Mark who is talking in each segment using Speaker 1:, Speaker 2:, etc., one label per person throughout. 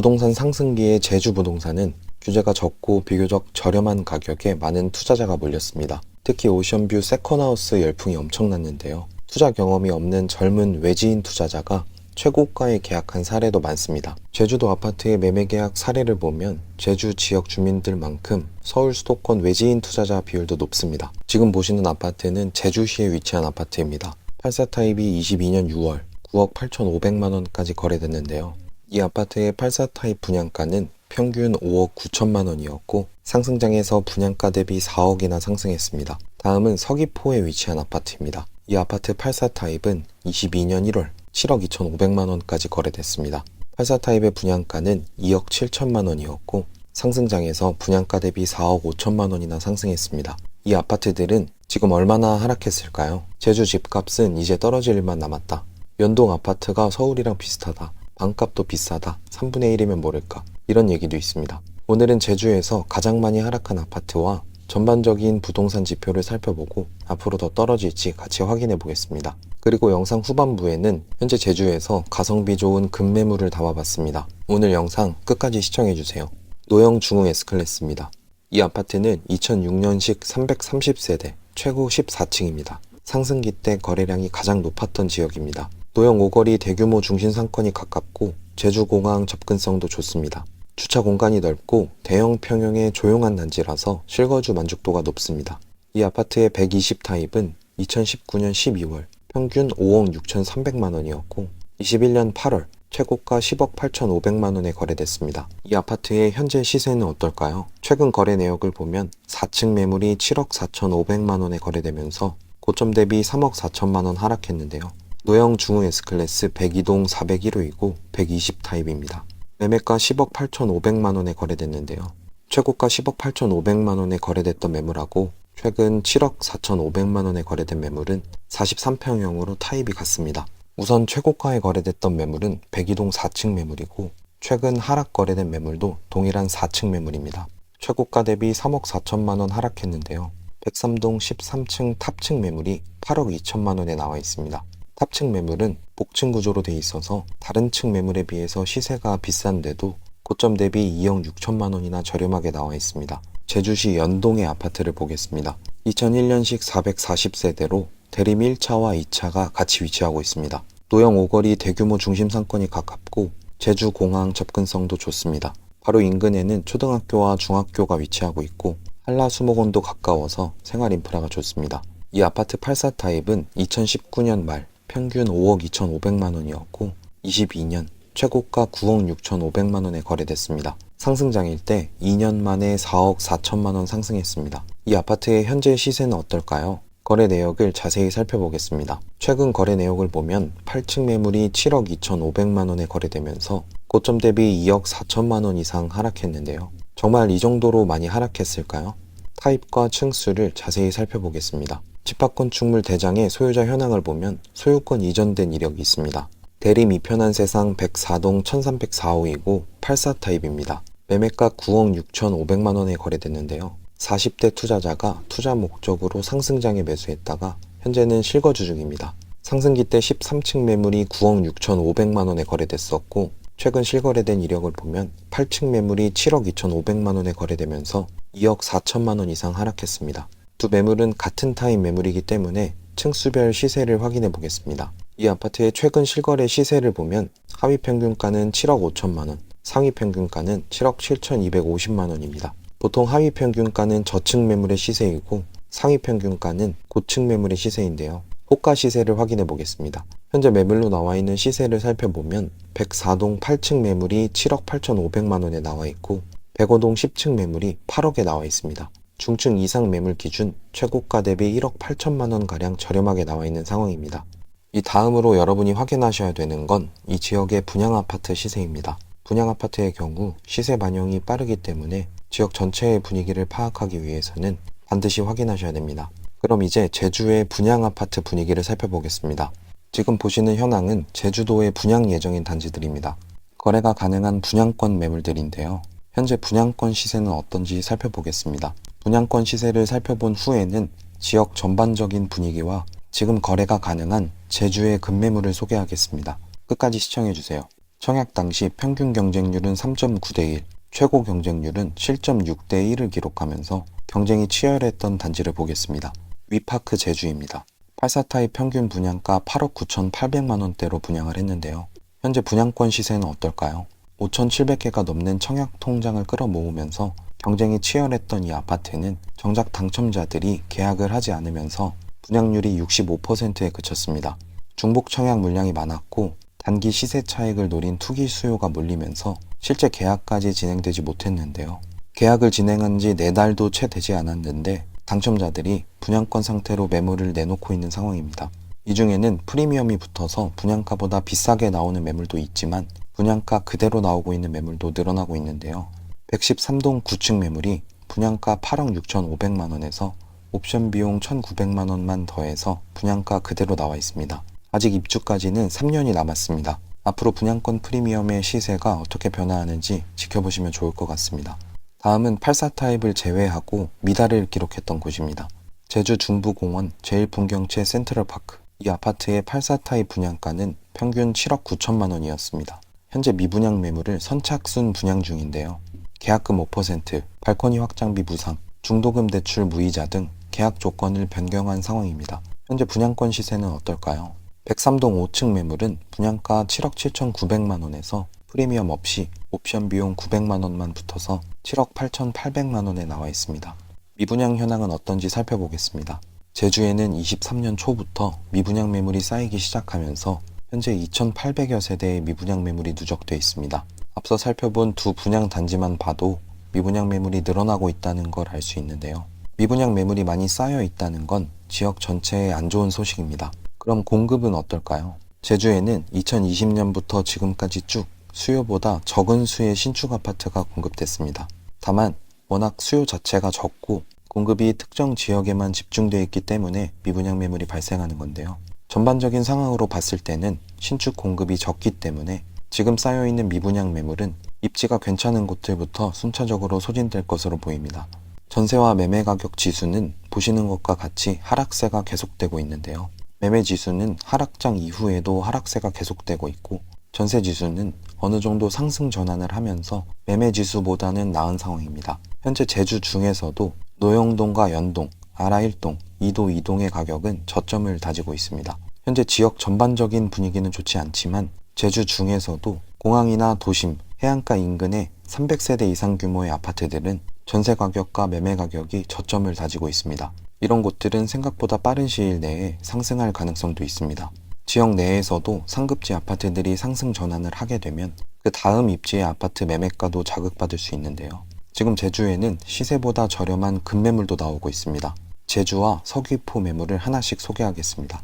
Speaker 1: 부동산 상승기의 제주 부동산은 규제가 적고 비교적 저렴한 가격에 많은 투자자가 몰렸습니다. 특히 오션뷰 세컨하우스 열풍이 엄청났는데요. 투자 경험이 없는 젊은 외지인 투자자가 최고가에 계약한 사례도 많습니다. 제주도 아파트의 매매 계약 사례를 보면 제주 지역 주민들만큼 서울 수도권 외지인 투자자 비율도 높습니다. 지금 보시는 아파트는 제주시에 위치한 아파트입니다. 84 타입이 22년 6월 9억 8,500만 원까지 거래됐는데요. 이 아파트의 84 타입 분양가는 평균 5억 9천만 원이었고 상승장에서 분양가 대비 4억이나 상승했습니다. 다음은 서귀포에 위치한 아파트입니다. 이 아파트 84 타입은 22년 1월 7억 2,500만 원까지 거래됐습니다. 84 타입의 분양가는 2억 7천만 원이었고 상승장에서 분양가 대비 4억 5천만 원이나 상승했습니다. 이 아파트들은 지금 얼마나 하락했을까요? 제주 집값은 이제 떨어질 일만 남았다. 연동 아파트가 서울이랑 비슷하다. 방값도 비싸다. 3분의 1이면 모를까. 이런 얘기도 있습니다. 오늘은 제주에서 가장 많이 하락한 아파트와 전반적인 부동산 지표를 살펴보고 앞으로 더 떨어질지 같이 확인해 보겠습니다. 그리고 영상 후반부에는 현재 제주에서 가성비 좋은 급매물을 담아봤습니다. 오늘 영상 끝까지 시청해 주세요. 노영 중흥 S클래스입니다. 이 아파트는 2006년식 330세대 최고 14층입니다. 상승기 때 거래량이 가장 높았던 지역입니다. 노영 오거리 대규모 중심 상권이 가깝고 제주공항 접근성도 좋습니다. 주차 공간이 넓고 대형 평형의 조용한 단지라서 실거주 만족도가 높습니다. 이 아파트의 120 타입은 2019년 12월 평균 5억 6,300만 원이었고 21년 8월 최고가 10억 8,500만 원에 거래됐습니다. 이 아파트의 현재 시세는 어떨까요? 최근 거래 내역을 보면 4층 매물이 7억 4,500만 원에 거래되면서 고점 대비 3억 4천만 원 하락했는데요. 노영 중흥 S클래스 102동 401호이고 120 타입입니다. 매매가 10억 8,500만 원에 거래됐는데요. 최고가 10억 8,500만 원에 거래됐던 매물하고 최근 7억 4,500만 원에 거래된 매물은 43평형으로 타입이 같습니다. 우선 최고가에 거래됐던 매물은 102동 4층 매물이고 최근 하락 거래된 매물도 동일한 4층 매물입니다. 최고가 대비 3억 4천만 원 하락했는데요. 103동 13층 탑층 매물이 8억 2천만 원에 나와 있습니다. 탑층 매물은 복층 구조로 돼 있어서 다른 층 매물에 비해서 시세가 비싼데도 고점 대비 2억 6천만 원이나 저렴하게 나와 있습니다. 제주시 연동의 아파트를 보겠습니다. 2001년식 440세대로 대림 1차와 2차가 같이 위치하고 있습니다. 노영 오거리 대규모 중심 상권이 가깝고 제주 공항 접근성도 좋습니다. 바로 인근에는 초등학교와 중학교가 위치하고 있고 한라수목원도 가까워서 생활 인프라가 좋습니다. 이 아파트 84 타입은 2019년 말 평균 5억 2,500만 원이었고 22년 최고가 9억 6,500만 원에 거래됐습니다. 상승장일 때 2년 만에 4억 4천만 원 상승했습니다. 이 아파트의 현재 시세는 어떨까요? 거래 내역을 자세히 살펴보겠습니다. 최근 거래 내역을 보면 8층 매물이 7억 2,500만 원에 거래되면서 고점 대비 2억 4천만 원 이상 하락했는데요. 정말 이 정도로 많이 하락했을까요? 타입과 층수를 자세히 살펴보겠습니다. 집합건축물 대장의 소유자 현황을 보면 소유권 이전된 이력이 있습니다. 대림 이편한 세상 104동 1304호이고 84 타입입니다. 매매가 9억 6,500만 원에 거래됐는데요. 40대 투자자가 투자 목적으로 상승장에 매수했다가 현재는 실거주 중입니다. 상승기 때 13층 매물이 9억 6,500만 원에 거래됐었고 최근 실거래된 이력을 보면 8층 매물이 7억 2,500만 원에 거래되면서 2억 4천만 원 이상 하락했습니다. 두 매물은 같은 타입 매물이기 때문에 층수별 시세를 확인해 보겠습니다. 이 아파트의 최근 실거래 시세를 보면 하위 평균가는 7억 5천만 원, 상위 평균가는 7억 7,250만 원입니다. 보통 하위 평균가는 저층 매물의 시세이고 상위 평균가는 고층 매물의 시세인데요. 호가 시세를 확인해 보겠습니다. 현재 매물로 나와 있는 시세를 살펴보면 104동 8층 매물이 7억 8,500만 원에 나와 있고 105동 10층 매물이 8억에 나와 있습니다. 중층 이상 매물 기준 최고가 대비 1억 8천만 원 가량 저렴하게 나와 있는 상황입니다. 이 다음으로 여러분이 확인하셔야 되는 건 이 지역의 분양 아파트 시세입니다. 분양 아파트의 경우 시세 반영이 빠르기 때문에 지역 전체의 분위기를 파악하기 위해서는 반드시 확인하셔야 됩니다. 그럼 이제 제주의 분양 아파트 분위기를 살펴보겠습니다. 지금 보시는 현황은 제주도의 분양 예정인 단지들입니다. 거래가 가능한 분양권 매물들인데요. 현재 분양권 시세는 어떤지 살펴보겠습니다. 분양권 시세를 살펴본 후에는 지역 전반적인 분위기와 지금 거래가 가능한 제주의 급매물을 소개하겠습니다. 끝까지 시청해주세요. 청약 당시 평균 경쟁률은 3.9대 1, 최고 경쟁률은 7.6대 1을 기록하면서 경쟁이 치열했던 단지를 보겠습니다. 위파크 제주입니다. 84타입 평균 분양가 8억 9,800만 원대로 분양을 했는데요. 현재 분양권 시세는 어떨까요? 5,700개가 넘는 청약 통장을 끌어모으면서 경쟁이 치열했던 이 아파트는 정작 당첨자들이 계약을 하지 않으면서 분양률이 65%에 그쳤습니다. 중복 청약 물량이 많았고 단기 시세 차익을 노린 투기 수요가 몰리면서 실제 계약까지 진행되지 못했는데요. 계약을 진행한 지 4달도 채 되지 않았는데 당첨자들이 분양권 상태로 매물을 내놓고 있는 상황입니다. 이 중에는 프리미엄이 붙어서 분양가보다 비싸게 나오는 매물도 있지만 분양가 그대로 나오고 있는 매물도 늘어나고 있는데요. 113동 9층 매물이 분양가 8억 6,500만 원에서 옵션 비용 1,900만 원만 더해서 분양가 그대로 나와 있습니다. 아직 입주까지는 3년이 남았습니다. 앞으로 분양권 프리미엄의 시세가 어떻게 변화하는지 지켜보시면 좋을 것 같습니다. 다음은 84타입을 제외하고 미달을 기록했던 곳입니다. 제주 중부공원 제1풍경채 센트럴파크. 이 아파트의 84타입 분양가는 평균 7억 9천만 원이었습니다. 현재 미분양 매물을 선착순 분양 중인데요. 계약금 5%, 발코니 확장비 무상, 중도금 대출 무이자 등 계약 조건을 변경한 상황입니다. 현재 분양권 시세는 어떨까요? 103동 5층 매물은 분양가 7억 7,900만 원에서 프리미엄 없이 옵션 비용 900만 원만 붙어서 7억 8,800만 원에 나와 있습니다. 미분양 현황은 어떤지 살펴보겠습니다. 제주에는 23년 초부터 미분양 매물이 쌓이기 시작하면서 현재 2,800여 세대의 미분양 매물이 누적돼 있습니다. 앞서 살펴본 두 분양 단지만 봐도 미분양 매물이 늘어나고 있다는 걸 알 수 있는데요. 미분양 매물이 많이 쌓여 있다는 건 지역 전체에 안 좋은 소식입니다. 그럼 공급은 어떨까요? 제주에는 2020년부터 지금까지 쭉 수요보다 적은 수의 신축 아파트가 공급됐습니다. 다만 워낙 수요 자체가 적고 공급이 특정 지역에만 집중되어 있기 때문에 미분양 매물이 발생하는 건데요. 전반적인 상황으로 봤을 때는 신축 공급이 적기 때문에 지금 쌓여있는 미분양 매물은 입지가 괜찮은 곳들부터 순차적으로 소진될 것으로 보입니다. 전세와 매매 가격 지수는 보시는 것과 같이 하락세가 계속되고 있는데요. 매매 지수는 하락장 이후에도 하락세가 계속되고 있고 전세 지수는 어느 정도 상승 전환을 하면서 매매 지수보다는 나은 상황입니다. 현재 제주 중에서도 노영동과 연동, 아라1동, 2도 2동의 가격은 저점을 다지고 있습니다. 현재 지역 전반적인 분위기는 좋지 않지만 제주 중에서도 공항이나 도심, 해안가 인근의 300세대 이상 규모의 아파트들은 전세 가격과 매매 가격이 저점을 다지고 있습니다. 이런 곳들은 생각보다 빠른 시일 내에 상승할 가능성도 있습니다. 지역 내에서도 상급지 아파트들이 상승 전환을 하게 되면 그 다음 입지의 아파트 매매가도 자극받을 수 있는데요. 지금 제주에는 시세보다 저렴한 급매물도 나오고 있습니다. 제주와 서귀포 매물을 하나씩 소개하겠습니다.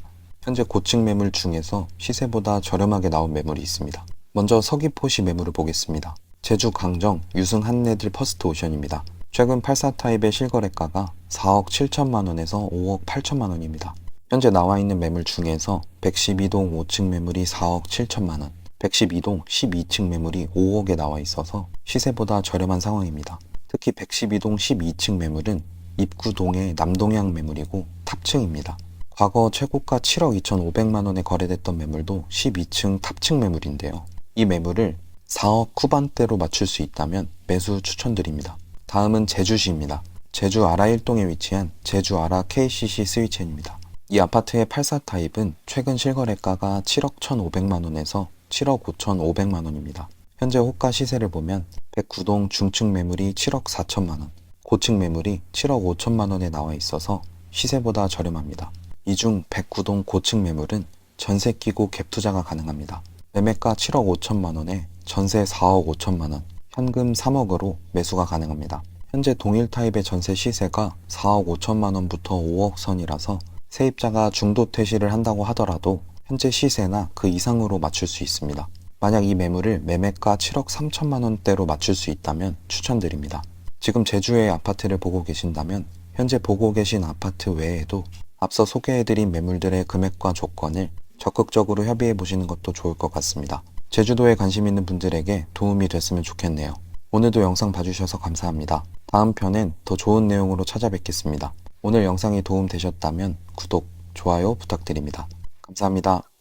Speaker 1: 현재 고층 매물 중에서 시세보다 저렴하게 나온 매물이 있습니다. 먼저 서귀포시 매물을 보겠습니다. 제주 강정 유승 한내들 퍼스트 오션입니다. 최근 84타입의 실거래가가 4억 7천만 원에서 5억 8천만 원입니다. 현재 나와 있는 매물 중에서 112동 5층 매물이 4억 7천만 원, 112동 12층 매물이 5억에 나와 있어서 시세보다 저렴한 상황입니다. 특히 112동 12층 매물은 입구동의 남동향 매물이고 탑층입니다. 과거 최고가 7억 2,500만 원에 거래됐던 매물도 12층 탑층 매물인데요. 이 매물을 4억 후반대로 맞출 수 있다면 매수 추천드립니다. 다음은 제주시입니다. 제주 아라 1동에 위치한 제주 아라 KCC 스위첸입니다. 이 아파트의 84 타입은 최근 실거래가가 7억 1,500만 원에서 7억 5,500만 원입니다. 현재 호가 시세를 보면 109동 중층 매물이 7억 4천만 원, 고층 매물이 7억 5천만 원에 나와 있어서 시세보다 저렴합니다. 이중 109동 고층 매물은 전세 끼고 갭 투자가 가능합니다. 매매가 7억 5천만 원에 전세 4억 5천만 원, 현금 3억으로 매수가 가능합니다. 현재 동일 타입의 전세 시세가 4억 5천만 원부터 5억 선이라서 세입자가 중도 퇴실을 한다고 하더라도 현재 시세나 그 이상으로 맞출 수 있습니다. 만약 이 매물을 매매가 7억 3천만 원대로 맞출 수 있다면 추천드립니다. 지금 제주의 아파트를 보고 계신다면 현재 보고 계신 아파트 외에도 앞서 소개해드린 매물들의 금액과 조건을 적극적으로 협의해 보시는 것도 좋을 것 같습니다. 제주도에 관심 있는 분들에게 도움이 됐으면 좋겠네요. 오늘도 영상 봐주셔서 감사합니다. 다음 편엔 더 좋은 내용으로 찾아뵙겠습니다. 오늘 영상이 도움 되셨다면 구독, 좋아요 부탁드립니다. 감사합니다.